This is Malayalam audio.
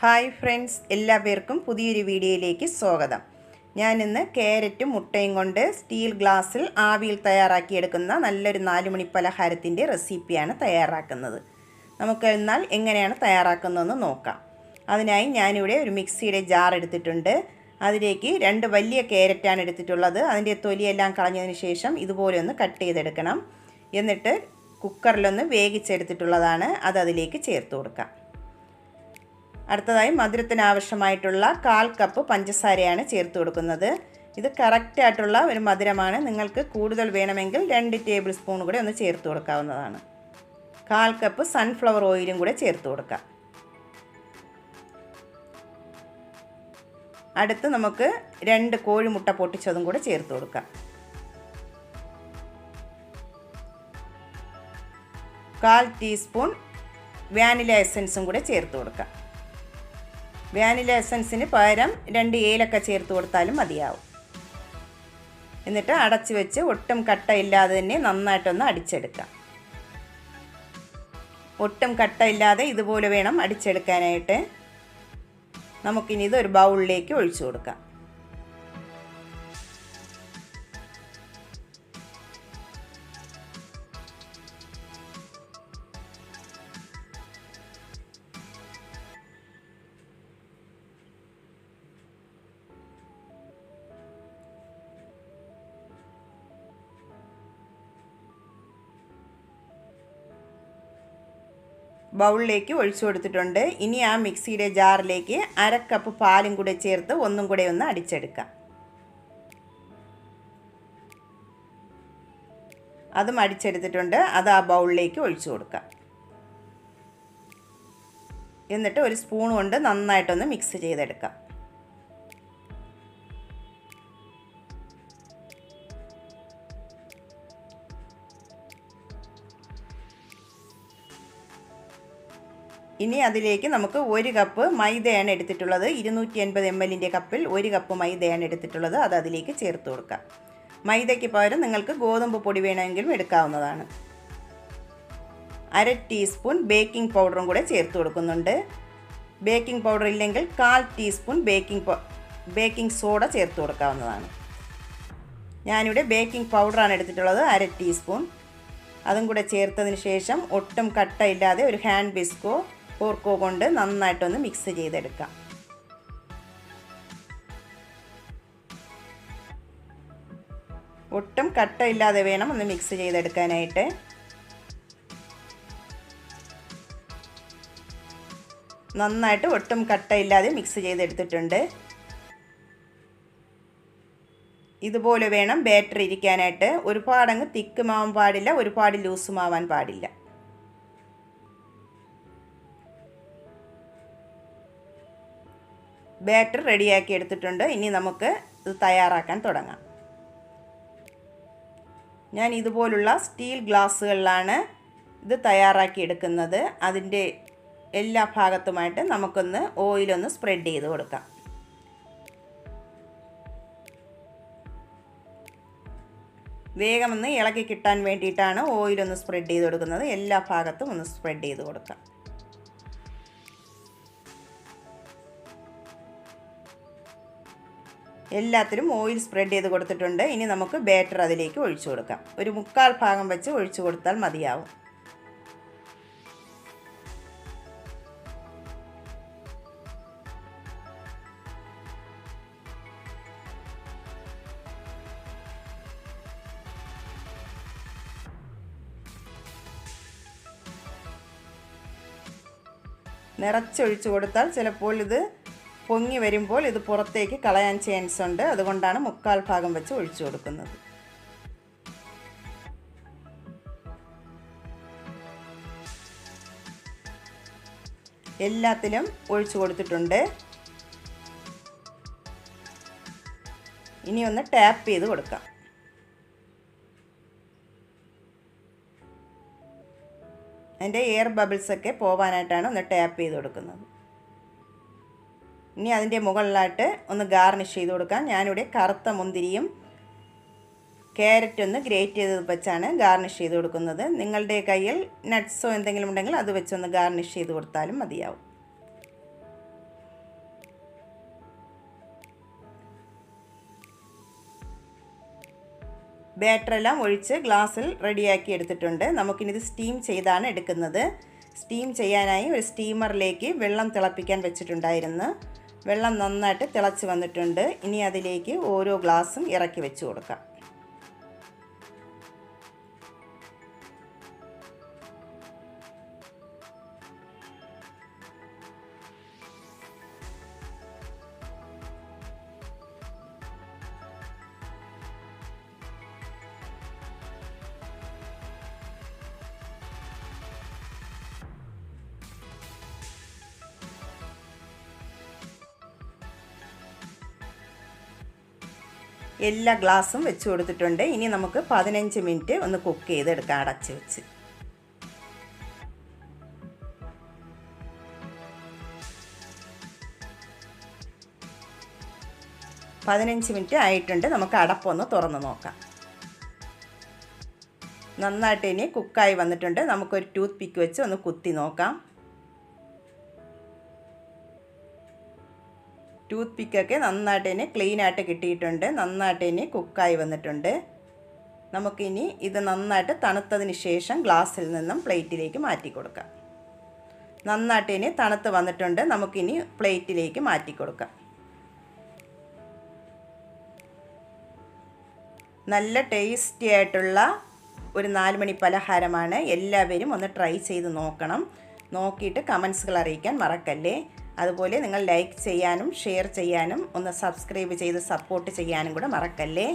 ഹായ് ഫ്രണ്ട്സ് എല്ലാവർക്കും പുതിയൊരു വീഡിയോയിലേക്ക് സ്വാഗതം. ഞാനിന്ന് ക്യാരറ്റും മുട്ടയും കൊണ്ട് സ്റ്റീൽ ഗ്ലാസ്സിൽ ആവിയിൽ തയ്യാറാക്കിയെടുക്കുന്ന നല്ലൊരു നാലുമണി പലഹാരത്തിന്റെ റെസിപ്പിയാണ് തയ്യാറാക്കുന്നത്. നമുക്ക് എന്നാൽ എങ്ങനെയാണ് തയ്യാറാക്കുന്നതെന്ന് നോക്കാം. അതിനായി ഞാനിവിടെ ഒരു മിക്സിയുടെ ജാർ എടുത്തിട്ടുണ്ട്. അതിലേക്ക് രണ്ട് വലിയ ക്യാരറ്റാണ് എടുത്തിട്ടുള്ളത്. അതിന്റെ തൊലിയെല്ലാം കളഞ്ഞതിന് ശേഷം ഇതുപോലെ ഒന്ന് കട്ട് ചെയ്തെടുക്കണം. എന്നിട്ട് കുക്കറിലൊന്ന് വേവിച്ചെടുത്തിട്ടുള്ളതാണ്. അത് അതിലേക്ക് ചേർത്ത് കൊടുക്കാം. അടുത്തതായി മധുരത്തിന് ആവശ്യമായിട്ടുള്ള കാൽ കപ്പ് പഞ്ചസാരയാണ് ചേർത്ത് കൊടുക്കുന്നത്. ഇത് കറക്റ്റായിട്ടുള്ള ഒരു മധുരമാണ്. നിങ്ങൾക്ക് കൂടുതൽ വേണമെങ്കിൽ രണ്ട് ടേബിൾ സ്പൂൺ കൂടെ ഒന്ന് ചേർത്ത് കൊടുക്കാവുന്നതാണ്. കാൽ കപ്പ് സൺഫ്ലവർ ഓയിലും കൂടെ ചേർത്ത് കൊടുക്കാം. അടുത്ത് നമുക്ക് രണ്ട് കോഴിമുട്ട പൊട്ടിച്ചതും കൂടെ ചേർത്ത് കൊടുക്കാം. കാൽ ടീസ്പൂൺ വാനില എസൻസും കൂടെ ചേർത്ത് കൊടുക്കാം. വാനില എസൻസിന് പകരം രണ്ട് ഏലക്ക ചേർത്ത് കൊടുത്താലും മതിയാവും. എന്നിട്ട് അടച്ചു വെച്ച് ഒട്ടും കട്ടയില്ലാതെ തന്നെ നന്നായിട്ടൊന്ന് അടിച്ചെടുക്കാം. ഒട്ടും കട്ട ഇല്ലാതെ ഇതുപോലെ വേണം അടിച്ചെടുക്കാനായിട്ട്. നമുക്കിനി ഇത് ഒരു ബൗളിലേക്ക് ഒഴിച്ചു കൊടുക്കാം. ബൗളിലേക്ക് ഒഴിച്ചു കൊടുത്തിട്ടുണ്ട്. ഇനി ആ മിക്സിയുടെ ജാറിലേക്ക് അര കപ്പ് പാലും കൂടെ ചേർത്ത് ഒന്നും കൂടെ ഒന്ന് അടിച്ചെടുക്കാം. അതും അടിച്ചെടുത്തിട്ടുണ്ട്. അത് ആ ബൗളിലേക്ക് ഒഴിച്ചു കൊടുക്കാം. എന്നിട്ട് ഒരു സ്പൂൺ കൊണ്ട് നന്നായിട്ടൊന്ന് മിക്സ് ചെയ്തെടുക്കാം. ഇനി അതിലേക്ക് നമുക്ക് ഒരു കപ്പ് മൈദയാണ് എടുത്തിട്ടുള്ളത്. ഇരുന്നൂറ്റി എൺപത് എം എല്ലിന്റെ കപ്പിൽ ഒരു കപ്പ് മൈദയാണ് എടുത്തിട്ടുള്ളത്. അത് അതിലേക്ക് ചേർത്ത് കൊടുക്കാം. മൈദയ്ക്ക് പകരം നിങ്ങൾക്ക് ഗോതമ്പ് പൊടി വേണമെങ്കിലും എടുക്കാവുന്നതാണ്. അര ടീസ്പൂൺ ബേക്കിംഗ് പൗഡറും കൂടെ ചേർത്ത് കൊടുക്കുന്നുണ്ട്. ബേക്കിംഗ് പൗഡർ ഇല്ലെങ്കിൽ കാൽ ടീസ്പൂൺ ബേക്കിംഗ് ബേക്കിംഗ് സോഡ ചേർത്ത് കൊടുക്കാവുന്നതാണ്. ഞാനിവിടെ ബേക്കിംഗ് പൗഡറാണ് എടുത്തിട്ടുള്ളത് അര ടീസ്പൂൺ. അതും കൂടെ ചേർത്തതിന് ശേഷം ഒട്ടും കട്ടയില്ലാതെ ഒരു ഹാൻഡ് ബിസ്കോ പോർക്കോ കൊണ്ട് നന്നായിട്ടൊന്ന് മിക്സ് ചെയ്തെടുക്കാം. ഒട്ടും കട്ട ഇല്ലാതെ വേണം ഒന്ന് മിക്സ് ചെയ്തെടുക്കാനായിട്ട്. നന്നായിട്ട് ഒട്ടും കട്ട ഇല്ലാതെ മിക്സ് ചെയ്തെടുത്തിട്ടുണ്ട്. ഇതുപോലെ വേണം ബാറ്റർ ഇരിക്കാനായിട്ട്. ഒരുപാടങ്ങ് തിക്കുമാവാൻ പാടില്ല ഒരുപാട് ലൂസുമാവാൻ പാടില്ല. ബാറ്റർ റെഡിയാക്കി എടുത്തിട്ടുണ്ട്. ഇനി നമുക്ക് ഇത് തയ്യാറാക്കാൻ തുടങ്ങാം. ഞാൻ ഇതുപോലുള്ള സ്റ്റീൽ ഗ്ലാസ്സുകളിലാണ് ഇത് തയ്യാറാക്കി എടുക്കുന്നത്. അതിന്റെ എല്ലാ ഭാഗത്തുമായിട്ട് നമുക്കൊന്ന് ഓയിലൊന്ന് സ്പ്രെഡ് ചെയ്ത് കൊടുക്കാം. വേഗമൊന്ന് ഇളക്കി കിട്ടാൻ വേണ്ടിയിട്ടാണ് ഓയിലൊന്ന് സ്പ്രെഡ് ചെയ്ത് കൊടുക്കുന്നത്. എല്ലാ ഭാഗത്തും ഒന്ന് സ്പ്രെഡ് ചെയ്ത് കൊടുക്കാം. എല്ലാത്തിലും ഓയിൽ സ്പ്രെഡ് ചെയ്ത് കൊടുത്തിട്ടുണ്ട്. ഇനി നമുക്ക് ബാറ്റർ അതിലേക്ക് ഒഴിച്ചു കൊടുക്കാം. ഒരു മുക്കാൽ ഭാഗം വെച്ച് ഒഴിച്ചു കൊടുത്താൽ മതിയാവും. നിറച്ചൊഴിച്ചു കൊടുത്താൽ ചിലപ്പോൾ ഇത് പൊങ്ങി വരുമ്പോൾ ഇത് പുറത്തേക്ക് കളയാൻ ചാൻസ് ഉണ്ട്. അതുകൊണ്ടാണ് മുക്കാൽ ഭാഗം വെച്ച് ഒഴിച്ചു കൊടുക്കുന്നത്. എല്ലാത്തിലും ഒഴിച്ചു കൊടുത്തിട്ടുണ്ട്. ഇനി ഒന്ന് ടാപ്പ് ചെയ്ത് കൊടുക്കാം. അതിന്റെ എയർ ബബിൾസൊക്കെ പോവാനായിട്ടാണ് ഒന്ന് ടാപ്പ് ചെയ്ത് കൊടുക്കുന്നത്. ഇനി അതിന്റെ മുകളിലായിട്ട് ഒന്ന് ഗാർണിഷ് ചെയ്ത് കൊടുക്കാം. ഞാനിവിടെ കറുത്ത മുന്തിരിയും ക്യാരറ്റ് ഒന്ന് ഗ്രേറ്റ് ചെയ്ത് വെച്ചാണ് ഗാർണിഷ് ചെയ്ത് കൊടുക്കുന്നത്. നിങ്ങളുടെ കയ്യിൽ നട്ട്സോ എന്തെങ്കിലും ഉണ്ടെങ്കിൽ അത് വെച്ചൊന്ന് ഗാർണിഷ് ചെയ്ത് കൊടുത്താലും മതിയാവും. ബാറ്ററെല്ലാം ഒഴിച്ച് ഗ്ലാസ്സിൽ റെഡിയാക്കി എടുത്തിട്ടുണ്ട്. നമുക്കിനിത് സ്റ്റീം ചെയ്താണ് എടുക്കുന്നത്. സ്റ്റീം ചെയ്യാനായി ഒരു സ്റ്റീമറിലേക്ക് വെള്ളം തിളപ്പിക്കാൻ വെച്ചിട്ടുണ്ടായിരുന്നു. വെള്ളം നന്നായിട്ട് തിളച്ച് വന്നിട്ടുണ്ട്. ഇനി അതിലേക്ക് ഓരോ ഗ്ലാസും ഇറക്കി വെച്ച് കൊടുക്കാം. എല്ലാ ഗ്ലാസും വെച്ച് കൊടുത്തിട്ടുണ്ട്. ഇനി നമുക്ക് പതിനഞ്ച് മിനിറ്റ് ഒന്ന് കുക്ക് ചെയ്തെടുക്കാം അടച്ച് വെച്ച്. പതിനഞ്ച് മിനിറ്റ് ആയിട്ടുണ്ട്. നമുക്ക് അടപ്പൊന്ന് തുറന്ന് നോക്കാം. നന്നായിട്ട് ഇനി കുക്കായി വന്നിട്ടുണ്ട്. നമുക്കൊരു ടൂത്ത് പിക്ക് വെച്ച് ഒന്ന് കുത്തി നോക്കാം. ടൂത്ത് പിക്കൊക്കെ നന്നായിട്ട് ഇനി ക്ലീൻ ആയിട്ട് കിട്ടിയിട്ടുണ്ട് നന്നായിട്ട് ഇനി കുക്കായി വന്നിട്ടുണ്ട്. നമുക്കിനി ഇത് നന്നായിട്ട് തണുത്തതിന് ശേഷം ഗ്ലാസ്സിൽ നിന്നും പ്ലേറ്റിലേക്ക് മാറ്റി കൊടുക്കാം. നന്നായിട്ട് ഇനി തണുത്ത് വന്നിട്ടുണ്ട് നമുക്കിനി പ്ലേറ്റിലേക്ക് മാറ്റി കൊടുക്കാം. നല്ല ടേസ്റ്റി ആയിട്ടുള്ള ഒരു നാലുമണി പലഹാരമാണ്. എല്ലാവരും ഒന്ന് ട്രൈ ചെയ്ത് നോക്കണം. നോക്കിയിട്ട് കമൻസുകൾ അറിയിക്കാൻ മറക്കല്ലേ. അതുപോലെ നിങ്ങൾ ലൈക്ക് ചെയ്യാനും ഷെയർ ചെയ്യാനും ഒന്ന് സബ്സ്ക്രൈബ് ചെയ്ത് സപ്പോർട്ട് ചെയ്യാനും കൂടെ മറക്കല്ലേ?